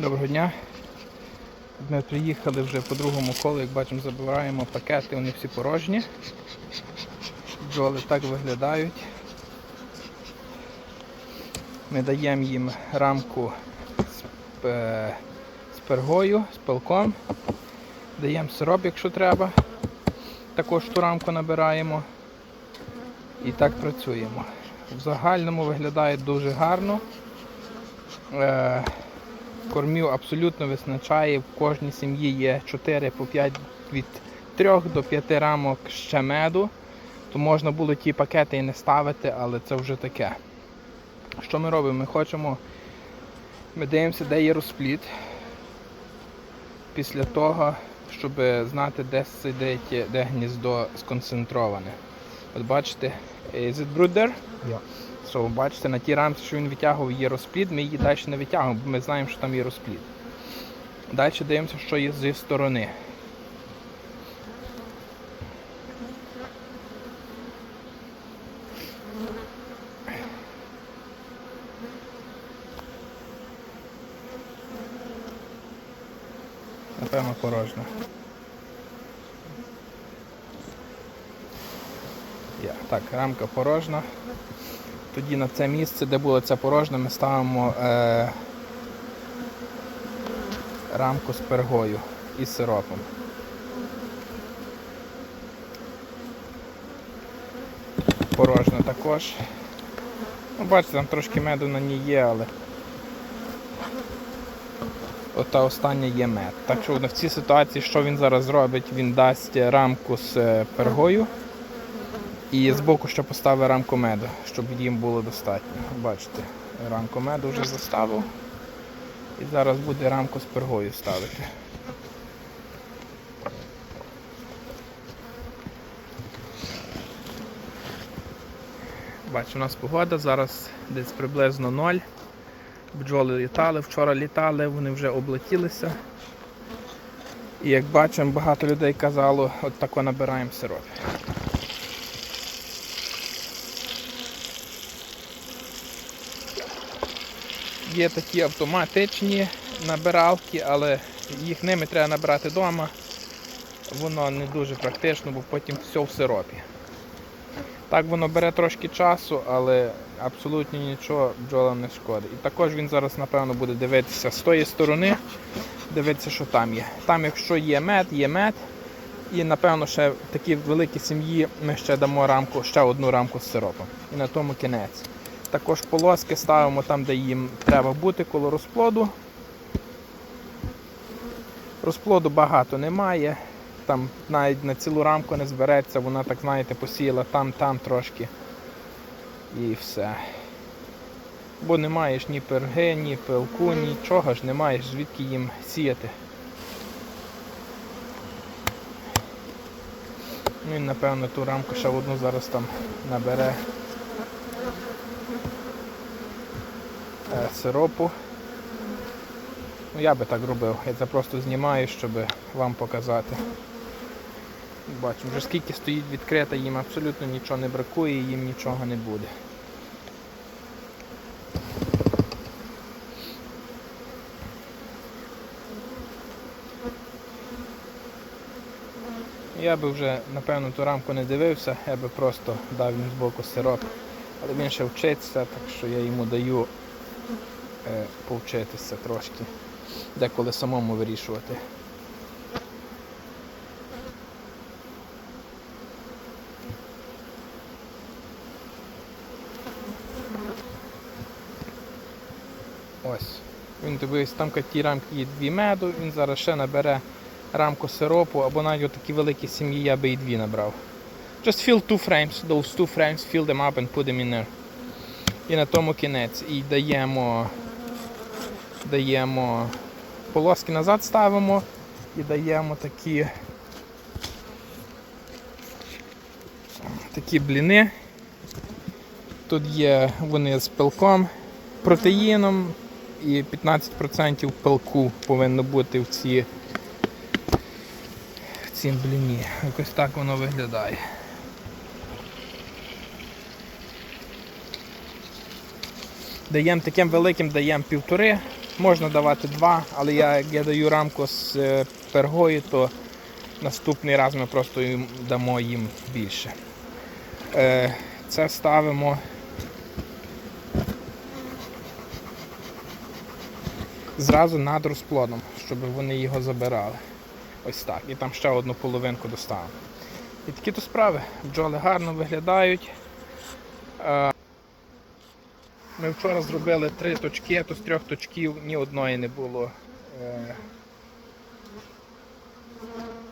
Доброго дня. Ми приїхали вже по другому колу, як бачимо, забираємо пакети, вони всі порожні. Бджоли так виглядають. Ми даємо їм рамку з, пе- з пергою, з пилком. Даємо сироп, якщо треба. Також ту рамку набираємо. І так працюємо. В загальному виглядає дуже гарно. Е, Кормів абсолютно вистачає. В кожній сім'ї є 4 по 5 від 3 до 5 рамок ще меду. То можна було ті пакети і не ставити, але це вже таке. Що ми робимо? Ми хочемо. Ми дивимося, де є розпліт. Після того, щоб знати, де сидить, де гніздо сконцентроване. От бачите, is it brood there? Yeah. So, бачите, на тій рамці, що він витягував, є розплід, ми її далі не витягуємо, бо ми знаємо, що там є розплід. Далі дивимося, що є зі сторони. Напевно, порожня. Так, рамка порожна. Тоді на це місце, де була ця порожня, ми ставимо е, рамку з пергою і сиропом. Порожна також. Ну, бачите, там трошки меду на ній є, але ота остання є мед. Так що в цій ситуації, що він зараз зробить, він дасть рамку з е, пергою. І збоку ще поставив рамку меду, щоб їм було достатньо. Бачите, рамку меду вже заставив. І зараз буде рамку з пергою ставити. Бачу, у нас погода, зараз десь приблизно ноль. Бджоли літали, вчора літали, вони вже облетілися. І як бачимо, багато людей казало, от тако набираємо сироп. Є такі автоматичні набиралки, але їх ними треба набирати вдома. Воно не дуже практично, бо потім все в сиропі. Так воно бере трошки часу, але абсолютно нічого бджолам не шкодить. І також він зараз, напевно, буде дивитися з тої сторони, дивитися, що там є. Там, якщо є мед, є мед. І напевно ще в такій великій сім'ї ми ще дамо рамку, ще одну рамку з сиропом. І на тому кінець. Також полоски ставимо там, де їм треба бути коло розплоду. Розплоду багато немає. Там навіть на цілу рамку не збереться, вона так, знаєте, посіяла там-там трошки. І все. Бо не маєш ні перги, ні пилку, нічого ж не маєш, звідки їм сіяти. Ну і напевно ту рамку ще одну зараз там набере. е, сиропу. Ну, я би так робив. Я це просто знімаю, щоб вам показати. Бачимо, вже скільки стоїть відкрита, їм абсолютно нічого не бракує, їм нічого не буде. Я би вже, напевно, ту рамку не дивився, я би просто дав їм збоку сироп. Але він ще вчиться, так що я йому даю е, повчитися трошки, деколи самому вирішувати. Ось. Він дивись, там ті рамки є дві меду, він зараз ще набере рамку сиропу, або навіть такі великі сім'ї я би і дві набрав. Just fill two frames, those two frames, fill them up and put them in there. І на тому кінець. І даємо, даємо полоски назад ставимо і даємо такі, такі бліни. Тут є вони з пилком, протеїном і 15% пилку повинно бути в ці в цім бліні. Якось так воно виглядає. Даємо таким великим даємо півтори, Можна давати два, але я, як я даю рамку з е, пергою, то наступний раз ми просто їм дамо їм більше. Е, Це ставимо. Зразу над розплодом, щоб вони його забирали. Ось так. І там ще одну половинку доставимо. І такі то справи. Бджоли гарно виглядають. Ми вчора зробили три точки, то з трьох точків ні одної не було. е,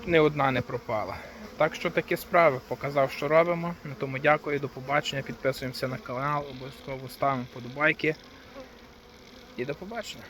Ні одна не пропала. Так що такі справи показав, що робимо. На тому дякую, до побачення. Підписуємося на канал, обов'язково ставимо подобайки. І до побачення.